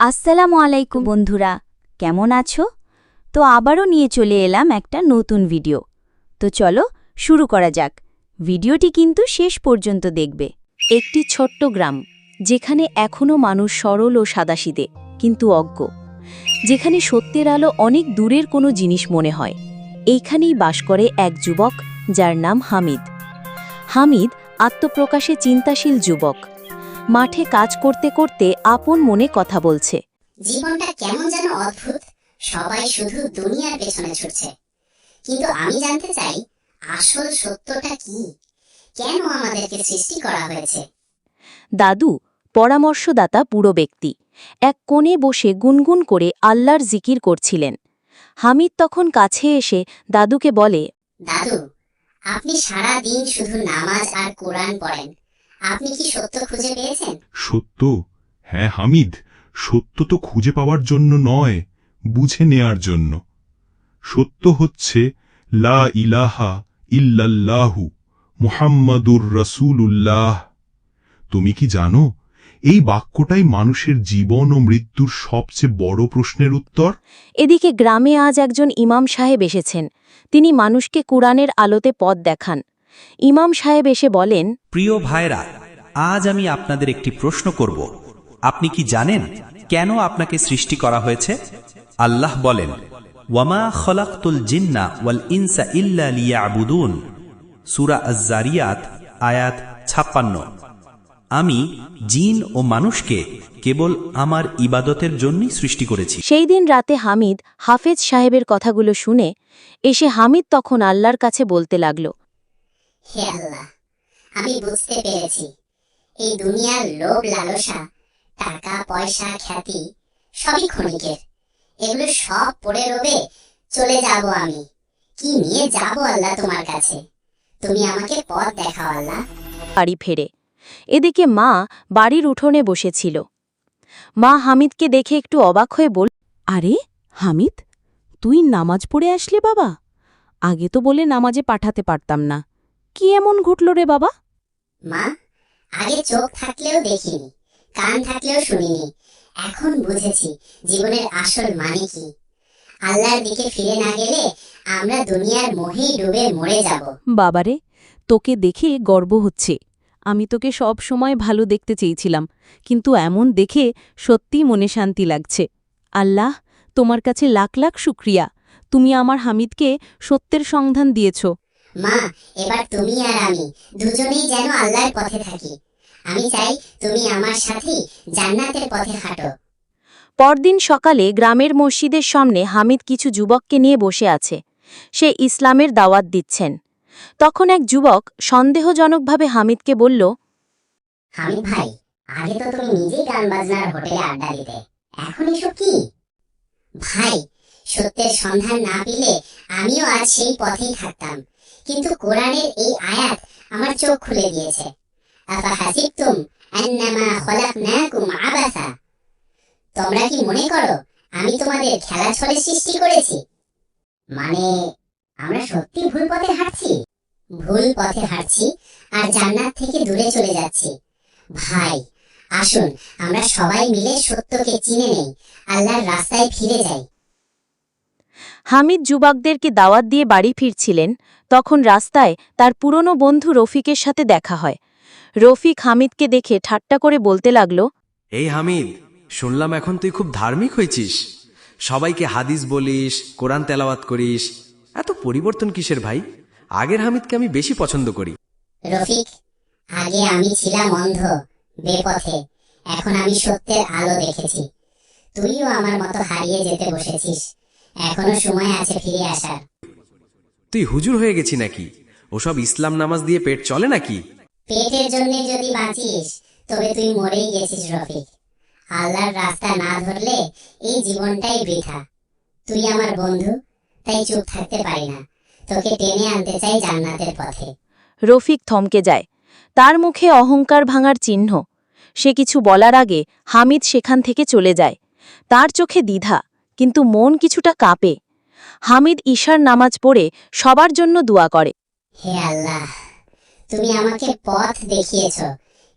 আসসালামু আলাইকুম বন্ধুরা, কেমন আছো? তো আবারও নিয়ে চলে এলাম একটা নতুন ভিডিও। তো চলো শুরু করা যাক। ভিডিওটি কিন্তু শেষ পর্যন্ত দেখবে। একটি ছোট্ট গ্রাম, যেখানে এখনও মানুষ সরল ও সাদাসিদে, কিন্তু অজ্ঞ। যেখানে সত্যের আলো অনেক দূরের কোনো জিনিস মনে হয়। এইখানেই বাস করে এক যুবক, যার নাম হামিদ। হামিদ আত্মপ্রকাশে চিন্তাশীল যুবক। মাঠে কাজ করতে করতে আপন মনে কথা বলছে। জীবনটা কেমন যেন অদ্ভুত সবাই শুধু দুনিয়ার পেছনে ছুটছে। কিন্তু আমি জানতে চাই আসল সত্যটা কি? কেন আমাদেরকে সৃষ্টি করা হয়েছে? দাদু পরামর্শদাতা পুরো ব্যক্তি। এক কোণে বসে গুনগুন করে আল্লাহর জিকির করছিলেন। হামিদ তখন কাছে এসে দাদুকে বলে দাদু আপনি সারা দিন শুধু নামাজ আর কোরআন পড়েন। আপনি কি সত্য খুঁজে পেয়েছেন? সত্য? হ্যাঁ হামিদ। সত্য তো খুঁজে পাওয়ার জন্য নয় বুঝে নেয়ার জন্য। সত্য হচ্ছে লা ইলাহা ইল্লাল্লাহু মুহাম্মাদুর রসুলুল্লাহ। তুমি কি জানো এই বাক্যটাই মানুষের জীবন ও মৃত্যুর সবচেয়ে বড় প্রশ্নের উত্তর? এদিকে গ্রামে আজ একজন ইমাম সাহেব এসেছেন। তিনি মানুষকে কুরআনের আলোতে পথ দেখান। ইমাম সাহেব এসে বলেন প্রিয় ভাইরা আজ আমি আপনাদের একটি প্রশ্ন করব। আপনি কি জানেন কেন আপনাকে সৃষ্টি করা হয়েছে? আল্লাহ বলেন ওয়ামা খলাকতুল জিন্না ওয়াল ইনসা ইল্লা লিয়াবুদুন। সুরা আজারিয়াত আয়াত ছাপ্পান্ন। আমি জিন ও মানুষকে কেবল আমার ইবাদতের জন্যই সৃষ্টি করেছি। সেই দিন রাতে হামিদ হাফেজ সাহেবের কথাগুলো শুনে এসে হামিদ তখন আল্লাহর কাছে বলতে লাগল হে আল্লাহ আমি বুঝতে পেরেছি। এই দুনিয়ার লোভ লালসা, টাকা, পয়সা, খ্যাতি, সবই ক্ষণিকের। এগুলো সব পড়ে রবে চলে যাব আমি। কি নিয়ে যাব আল্লাহ তোমার কাছে? তুমি আমাকে পথ দেখাও আল্লাহ। বাড়ি ফেরে। এদিকে মা বাড়ির উঠোনে বসেছিল। মা হামিদকে দেখে একটু অবাক হয়ে বল আরে, হামিদ, তুই নামাজ পড়ে আসলে বাবা? আগে তো বলে নামাজে পাঠাতে পারতাম না। কি এমন ঘটল রে বাবা? মা আগে চোখ থাকলেও দেখিনি কান থাকলেও শুনিনি। এখন বুঝেছি জীবনের আসল মানে কি। আল্লাহর দিকে ফিরে না গেলে আমরা দুনিয়ার মোহেই ডুবে মরে যাব। বাবারে তোকে দেখে গর্ব হচ্ছে। আমি তোকে সব সময় ভালো দেখতে চেয়েছিলাম কিন্তু এমন দেখে সত্যিই মনে শান্তি লাগছে। আল্লাহ তোমার কাছে লাখ লাখ শুক্রিয়া। তুমি আমার হামিদকে সত্যের সন্ধান দিয়েছ। মা এবার তুমি আর আমি দুজনেই যেন আল্লাহর পথে থাকি। আমি চাই তুমি আমার সাথে জান্নাতের পথে হাঁটো। পরদিন সকালে গ্রামের মসজিদের সামনে হামিদ কিছু যুবককে নিয়ে বসে আছে। সে ইসলামের দাওয়াত দিচ্ছেন। তখন এক যুবক সন্দেহজনকভাবে হামিদকে বলল হামিদ ভাই আগে তো তুমি নিজেই গান বাজনার হোটেলে আড্ডা দিতে এখন এসব কি? ভাই সত্যের সন্ধান না পেলে আমিও আজ সেই পথেই থাকতাম। কিন্তু কোরআনের এই আয়াত আমার চোখ খুলে দিয়েছে। তোমরা কি মনে করো, আমি তোমাদের খেলা ছলে সৃষ্টি করেছি? মানে আমরা সত্যি ভুল পথে হাঁটছি? ভুল পথে হাঁটছি আর জান্নাত থেকে দূরে চলে যাচ্ছি। ভাই, আসুন, আমরা সবাই মিলে সত্যকে চিনে নেই, আল্লাহর রাস্তায় ফিরে যাই। হামিদ যুবকদেরকে দাওয়াত দিয়ে বাড়ি ফিরছিলেন তখন রাস্তায় তার পুরনো বন্ধু রফিকের সাথে দেখা হয়। রফিক হামিদকে দেখে ঠাট্টা করে বলতে লাগল এই হামিদ শুনলাম এখন তুই খুব ধার্মিক হয়েছিস। সবাইকে হাদিস বলিস কোরআন তেলাওয়াত করিস। এত পরিবর্তন কিসের ভাই? আগের হামিদকে আমি বেশি পছন্দ করি। রফিক আগে আমি ছিলাম অন্ধ বেপথে। এখন আমি সত্যের আলো দেখেছি। তুইও আমার মতো হারিয়ে যেতে বসেছিস। এখনও সময় আছে ফিরে আসার। তুই হুজুর হয়ে গেছি নাকি? ওসব ইসলাম নামাজ দিয়ে পেট চলে নাকি? পেটের জন্য যদি বাঁচিস তবে তুই মরেই গেছিস রফিক। আল্লাহর রাস্তা না ধরলে এই জীবনটাই বৃথা। তুই আমার বন্ধু তাই চুপ থাকতে পারি না। তোকে টেনে আনতে চাই জান্নাতের পথে। রফিক থমকে যায়। তার মুখে অহংকার ভাঙার চিহ্ন। সে কিছু বলার আগে হামিদ সেখান থেকে চলে যায়। তার চোখে দ্বিধা। কিন্তু মন কিছুটা কাঁপে। হামিদ ঈশার নামাজ পড়ে সবার জন্য দোয়া করে। হে আল্লাহ তুমি আমাকে পথ দেখিয়েছ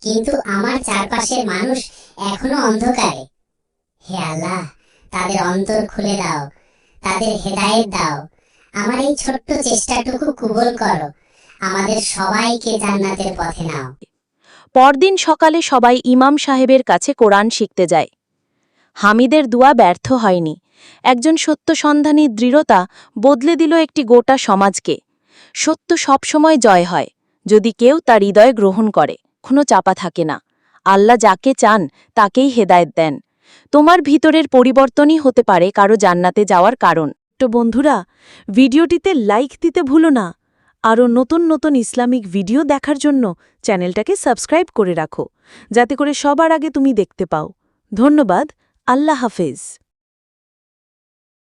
কিন্তু আমার চারপাশের মানুষ এখনও অন্ধকারে। হে আল্লাহ তাদের অন্তর খুলে দাও তাদের হেদায়েত দাও। আমার এই ছোট্ট চেষ্টাটুকু কবুল করো আমাদের সবাইকে জান্নাতের পথে নাও। পরদিন সকালে সবাই ইমাম সাহেবের কাছে কোরআন শিখতে যায়। হামিদের দুয়া ব্যর্থ হয়নি। একজন সত্যসন্ধানী দৃঢ়তা বদলে দিল একটি গোটা সমাজকে। সত্য সবসময় জয় হয়, যদি কেউ তার হৃদয় গ্রহণ করে, কোনো চাপা থাকে না। আল্লাহ যাকে চান, তাকেই হেদায়েত দেন। তোমার ভিতরের পরিবর্তনই হতে পারে কারও জান্নাতে যাওয়ার কারণ। তো বন্ধুরা, ভিডিওটিতে লাইক দিতে ভুলো না। আরও নতুন নতুন ইসলামিক ভিডিও দেখার জন্য চ্যানেলটাকে সাবস্ক্রাইব করে রাখো, যাতে করে সবার আগে তুমি দেখতে পাও। ধন্যবাদ আল্লাহ হাফেজ।